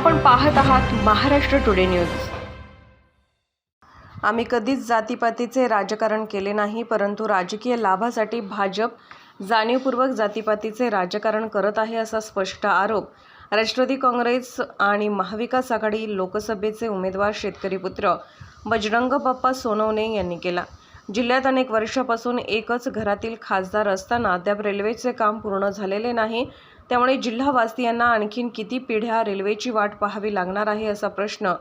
आपण पाहत आहात महाराष्ट्र टुडे न्यूज आम्ही कधीच जातीपातीचे राजकारण केले नाही परंतु राजकीय लाभासाठी भाजप जाणीवपूर्वक जातीपातीचे राजकारण करत आहे असा स्पष्ट आरोप. राष्ट्रवादी काँग्रेस आणि महाविकास आघाडी लोकसभेचे उमेदवार शेतकरी पुत्र बजरंग बाप्पा सोनवणे यांनी केला. जिल्ह्यात अनेक वर्षापासून एकच घरातील खासदार असताना अद्याप रेल्वेचे काम पूर्ण झालेले नाही. त्यामुळे जिल्हावासियांना आणखीन किती पिढ्या रेल्वेची वाट पाहावी लागणार आहे असा प्रश्न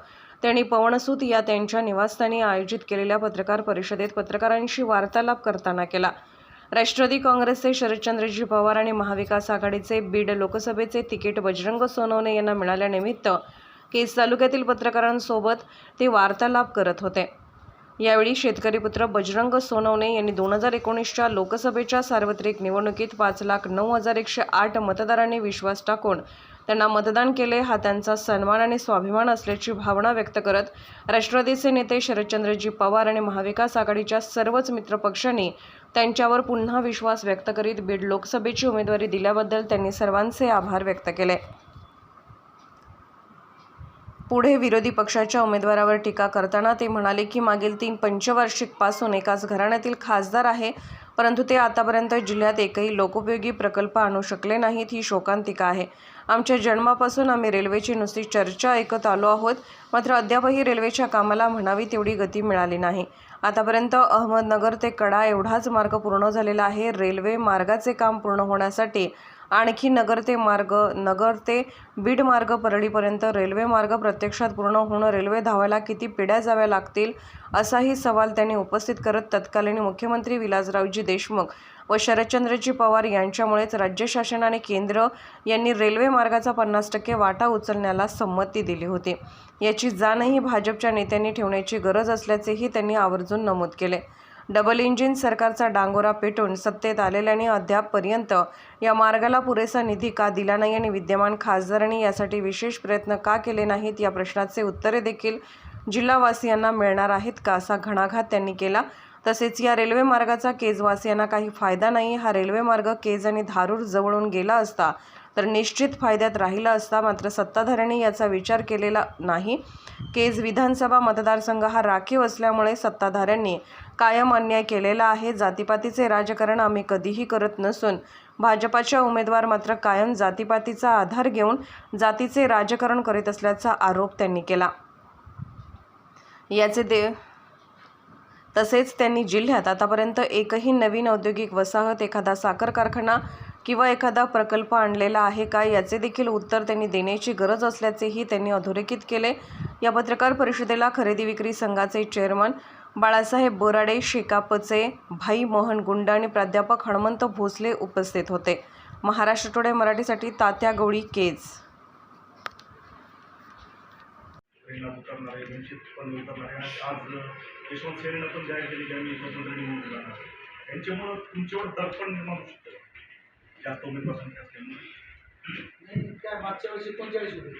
त्यांनी पवनसूत या त्यांच्या निवासस्थानी आयोजित केलेल्या पत्रकार परिषदेत पत्रकारांशी वार्तालाप करताना केला. राष्ट्रवादी काँग्रेसचे शरदचंद्रजी पवार आणि महाविकास आघाडीचे बीड लोकसभेचे तिकीट बजरंग सोनवणे यांना मिळाल्यानिमित्त केस तालुक्यातील पत्रकारांसोबत ते वार्तालाप करत होते. यावेळी शेतकरी पुत्र बजरंग सोनवणे यांनी दोन हजार एकोणीसच्या लोकसभेच्या सार्वत्रिक निवडणुकीत पाच लाख नऊ हजार एकशे आठ मतदारांनी विश्वास टाकून त्यांना मतदान केले. हा त्यांचा सन्मान आणि स्वाभिमान असल्याची भावना व्यक्त करत राष्ट्रवादीचे नेते शरदचंद्रजी पवार आणि महाविकास आघाडीच्या सर्वच मित्रपक्षांनी त्यांच्यावर पुन्हा विश्वास व्यक्त करीत बीड लोकसभेची उमेदवारी दिल्याबद्दल त्यांनी सर्वांचे आभार व्यक्त केले. पुढे विरोधी पक्षाच्या उमेदवारावर टीका करताना ते म्हणाले की मागील तीन पंचवार्षिकपासून एकाच घराण्यातील खासदार आहे परंतु ते आतापर्यंत जिल्ह्यात एकही लोकोपयोगी प्रकल्प आणू शकले नाहीत ही शोकांतिका आहे. आमच्या जन्मापासून आम्ही रेल्वेची नुसती चर्चा ऐकत आलो आहोत मात्र अद्यापही रेल्वेच्या कामाला म्हणावी तेवढी गती मिळाली नाही. आतापर्यंत अहमदनगर ते कडा एवढाच मार्ग पूर्ण झालेला आहे रेल्वे मार्गाचे काम पूर्ण होण्यासाठी आणखी नगर ते मार्ग नगर ते बीड मार्ग परळीपर्यंत रेल्वे मार्ग प्रत्यक्षात पूर्ण होणं रेल्वे धावायला किती पिढ्या जाव्या लागतील असाही सवाल त्यांनी उपस्थित करत तत्कालीन मुख्यमंत्री विलासरावजी देशमुख व शरदचंद्रजी पवार यांच्यामुळेच राज्य शासन आणि केंद्र यांनी रेल्वे मार्गाचा पन्नास टक्के वाटा उचलण्याला संमती दिली होती. याची जाणही भाजपच्या नेत्यांनी ठेवण्याची गरज असल्याचेही त्यांनी आवर्जून नमूद केले. डबल इंजिन सरकारचा डांगोरा पेटून सत्तेत आलेल्याने अद्यापपर्यंत या मार्गाला पुरेसा निधी का दिला नाही आणि विद्यमान खासदारांनी यासाठी विशेष प्रयत्न का केले नाहीत या प्रश्नाचे उत्तरे देखील जिल्हावासियांना मिळणार आहेत का असा घणाघात त्यांनी केला. तसेच या रेल्वे मार्गाचा केजवासियांना काही फायदा नाही हा रेल्वे मार्ग केज आणि धारूर जवळून गेला असता तर निश्चित फायद्यात राहिला असता मात्र सत्ताधाऱ्यांनी याचा विचार केलेला नाही. केज विधानसभा मतदारसंघ हा राखीव असल्यामुळे सत्ताधाऱ्यांनी कायम अन्याय केलेला आहे. जातीपातीचे राजकारण आम्ही कधीही करत नसून भाजपाच्या उमेदवार मात्र कायम जातीपातीचा आधार घेऊन जातीचे राजकारण करीत असल्याचा आरोप त्यांनी केला. याचे दे तसेच त्यांनी जिल्ह्यात आतापर्यंत एकही नवीन औद्योगिक वसाहत एखादा साखर कारखाना किंवा एखादा प्रकल्प आणलेला आहे का याचे देखील उत्तर त्यांनी देण्याची गरज असल्याचेही त्यांनी अधोरेखित केले. या पत्रकार परिषदेला खरेदी विक्री संघाचे चेअरमन बाळासाहेब बोराडे शेकापचे भाई मोहन गुंड आणि प्राध्यापक हनुमंत भोसले उपस्थित होते. महाराष्ट्र टुडे मराठीसाठी तात्या गवळी केज. आज यशवंत सेनेनं पण जाहीर केली की आम्ही स्वतंत्र निवडून जाणार यांच्यामुळं तुमच्यावर दर्पण निर्माण होऊ शकतं. जास्त उमेदवार संख्या असल्यामुळे नाही काय मागच्या वर्षी पंचेचाळीस होते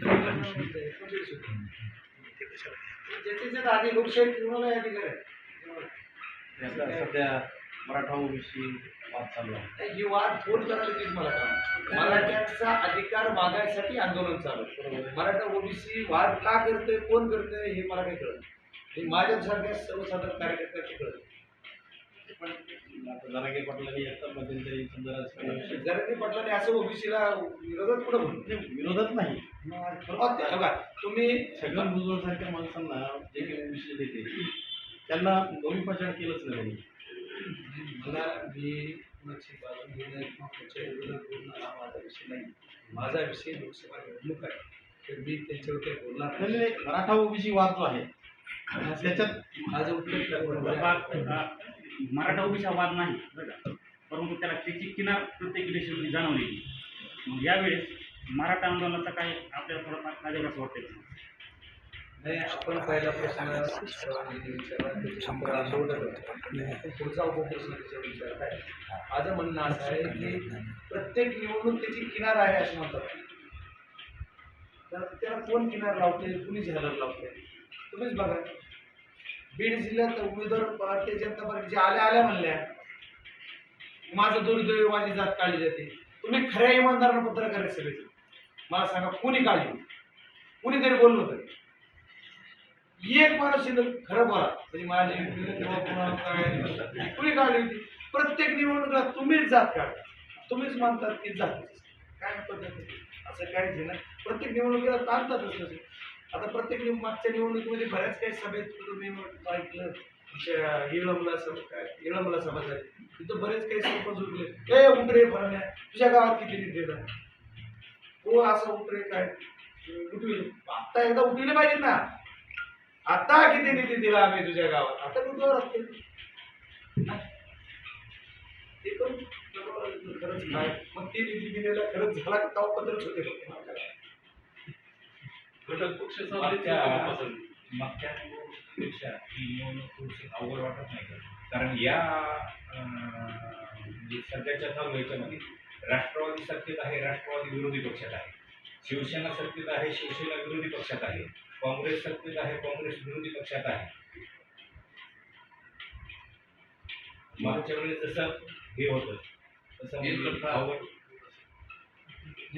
पंचेचाळीस होते ज्यात आधी लोकशाही पूर्ण अधिकार आहे सध्या मराठा ओबीसी वाद चालू आहे नाही, ही वाद कोण करायला तीच मला काम मराठ्यांचा अधिकार मागायसाठी आंदोलन चालू आहे. मराठा ओबीसी वाद का करतोय कोण करतोय हे मला काही कळत. हे माझ्यासारख्या सर्वसाधारण कार्यकर्त्याची कळत. पण आता जरांगे पाटलांनी आता मध्यंतरी समजा राजकीय विषय- जरा ते पटलं असं ओबीसीला विरोधात पुढे म्हणून नाही, विरोधात नाही. बघा तुम्ही छगन भुजबळ सारख्या माणसांना जे काही विषय देते त्यांना दोन्ही पचार केलंच नाही. मला मी कुणाची बाजू घेणं किंवा कुणाच्या विरोधात बोलणं हा माझा विषय नाही. माझा विषय लोकसभा निवडणूक आहे. तर मी त्यांच्यावर काही बोलणार नाही, मराठा ओबीसी वाद जो आहे त्याच्यात माझं उत्तर मराठा ओबीचा वाद नाही बरं का? परंतु त्याला त्याची किनार प्रत्येक इलेक्शनमध्ये जाणवलेली मग यावेळेस मराठा आंदोलनाचा काय आपल्याला थोडंफार कार्यक्रम असं वाटतं नाही आपण पहिला प्रश्न पुढचा उपप्रश्न विचारत आहे माझं म्हणणं असं आहे की प्रत्येक निवडणूक त्याची किनार आहे असं म्हणतात. तर त्याला कोण किनार लावते कुणी झालर लावते तुम्हीच बघा. बीड जिल्ह्यात उमेदवार भारतीय जनता पार्टीच्या आल्या आल्या म्हणल्या. माझं दुर्दैव माझी जात काढली जाते. तुम्ही खऱ्या इमानदारानं पत्रकार सगळे मला सांगा कुणी काढली कुणीतरी बोललो तर एक माणूस शिल्लक खरं बोला. म्हणजे माझी कुणी काढली होती प्रत्येक निवडणुकीला तुम्हीच जात काढता तुम्हीच मानतात की जात. काय पद्धत असं काहीच आहे ना. प्रत्येक निवडणुकीला ताणतातच तसे आता प्रत्येक मागच्या निवडणुकीमध्ये बऱ्याच काही सभेत तुम्ही ऐकलं इळमला सभा काय इळमला सभा झाली. तिथं बरेच काही सरपंच उठले काय उठरे फरण्या तुझ्या गावात किती निधी दिला हो असं उठरे काय? उठविल आता एकदा उठविले पाहिजे ना. आता किती निधी दिला आम्ही तुझ्या गावात? आता कुठं असते. ते पण खरंच काय? मग ते निधी दिलेला खरंच झाला का? पत्रच होते फक्त. घटक पक्ष मागच्या ही निवडणूक थोडीशी अवघड वाटत नाही कारण या म्हणजे सध्याच्या चालू याच्यामध्ये राष्ट्रवादी सत्तेत आहे राष्ट्रवादी विरोधी पक्षात आहे. शिवसेना सत्तेत आहे शिवसेना विरोधी पक्षात आहे. काँग्रेस सत्तेत आहे काँग्रेस विरोधी पक्षात आहे. मागच्या वेळेस जसं हे होतं तसं म्हणजे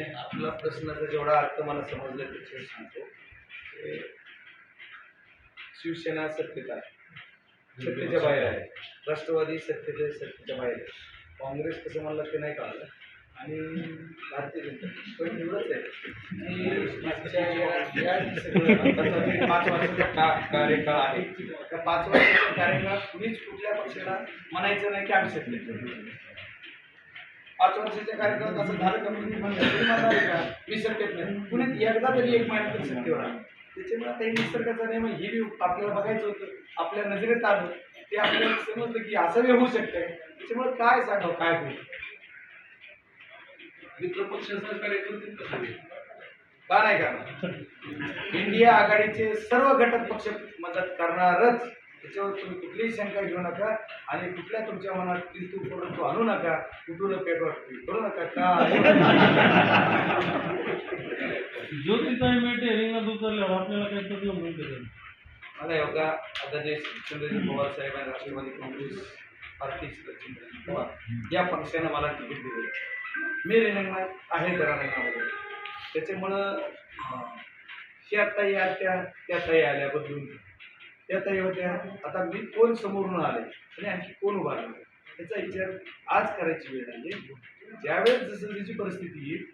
नाही, आपला प्रश्नाचा जेवढा अर्थ मला समजला त्याच्यावर सांगतो. शिवसेना सत्तेत आहे. सत्तेच्या बाहेर आहे. राष्ट्रवादी सत्तेच्या सत्तेच्या बाहेर आहे. काँग्रेस कसं म्हणलं ते नाही कळलं आणि भारतीय जनता पण एवढंच आहे. की पाच वर्षाचा कार्यकाळ आहे त्या पाच वर्षाच्या कार्यकाळात कुणीच कुठल्या पक्षाला म्हणायचं नाही की आम्ही सत्तेत. पाच वर्षाच्या कार्यकाळात असं झालं का म्हणलं तुम्ही म्हणणार का? मी नाही. कुणी एकदा तरी एक महिना तरी सत्तेवर आला त्याच्यामुळे आता हे निसर्गाचा नियम आहे, हे बी आपल्याला बघायचं होतं. आपल्या नजरेत आलं. ते आपल्याला समजलं की असं बी होऊ शकतंय. त्याच्यामुळे काय सांगावं काय होईल? मित्र पक्ष सहकार्य करतील का सगळे का नाही करणार? इंडिया आघाडीचे सर्व घटक पक्ष मदत करणारच. त्याच्यावर तुम्ही कुठलीही शंका घेऊ नका आणि कुठल्या तुमच्या मनात किंतु परंतु आणू नका कुठून पेटवर करू नका का? ज्योतिताई मेटे रिंगणात उतरल्यावर आपल्याला काही तकलीफ मिळते का? मला योगा आता जे चंद्रजी पवार साहेब आणि राष्ट्रवादी काँग्रेस पार्टी चंद्रजी पवार या पक्षानं मला तिकीट दिले मी रिंगणात आहे त्या रिंगणामध्ये. त्याच्यामुळं ह्या ताई आल्या त्या ताई आल्या बदलून त्या ताई होत्या आता मी कोण समोरून आले आणि आणखी कोण उभा राहिले? त्याचा विचार आज करायची वेळ आहे ज्यावेळेस जसं जशी परिस्थिती येईल